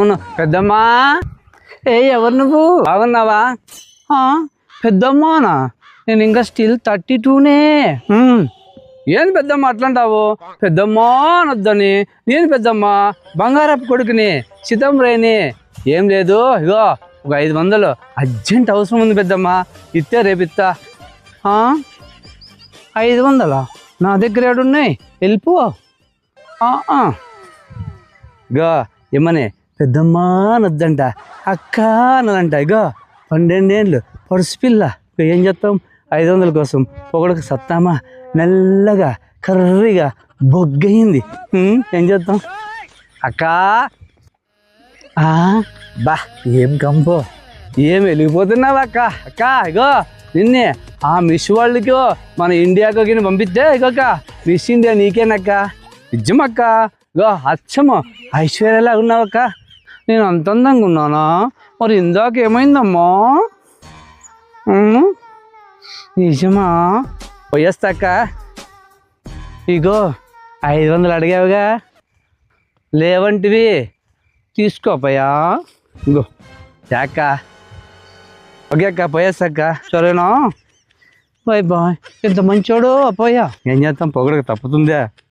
అవును. పెద్దమ్మా. ఏ ఎవరు నువ్వు? బాగున్నావా? పెద్దమ్మానా నేను ఇంకా స్టిల్ థర్టీ టూనే. ఏంది పెద్దమ్మ అట్లంటావు? పెద్దమ్మా అనొద్దని. నేను పెద్దమ్మ. బంగారపు కొడుకుని సితంరేని ఏం లేదు ఇగో ఒక ఐదు వందలు. అర్జెంట్ అవసరం ఉంది పెద్దమ్మ. ఇస్తే రేపిత్తా ఆ? ఐదు వందలా? నా దగ్గర ఏడున్నాయి. వెళ్ళిపో. ఆ, ఆ. ఇగో ఏమని పెద్దమ్మ అనొద్దంట అక్క అనదంట ఇగో పన్నెండేళ్ళు పడుసు పిల్ల. ఏం చేస్తాం? ఐదు వందల కోసం పొగడకు సత్తామా? నల్లగా కర్రీగా బొగ్గయింది. ఏం చేస్తాం? అక్క! ఆ, బా ఏం కంపో? ఏం వెలిగిపోతున్నావు అక్క? అక్క ఇగో నిన్నే ఆ మిస్ వాళ్ళకి మన ఇండియాకు గిన్నె పంపిస్తే ఇగోక మిస్ ఇండియా నీకేనక్క? నిజమక్క? ఇగో అచ్చము ఐశ్వర్యలా ఉన్నావక్క నేను అంత అందంగా ఉన్నానా? మరి ఇందాక ఏమైందమ్మా? నిజమా? పోయేస్తాక ఇగో ఐదు వందలు అడిగావుగా. లేవంటివి తీసుకోపోయా ఇగో యాక ఓకే అక్క పోయేస్తాక సరేనా? Bye bye. ఎంత మంచోడు పోయా. ఏం చేస్తాం? పొగడక తప్పుతుందా.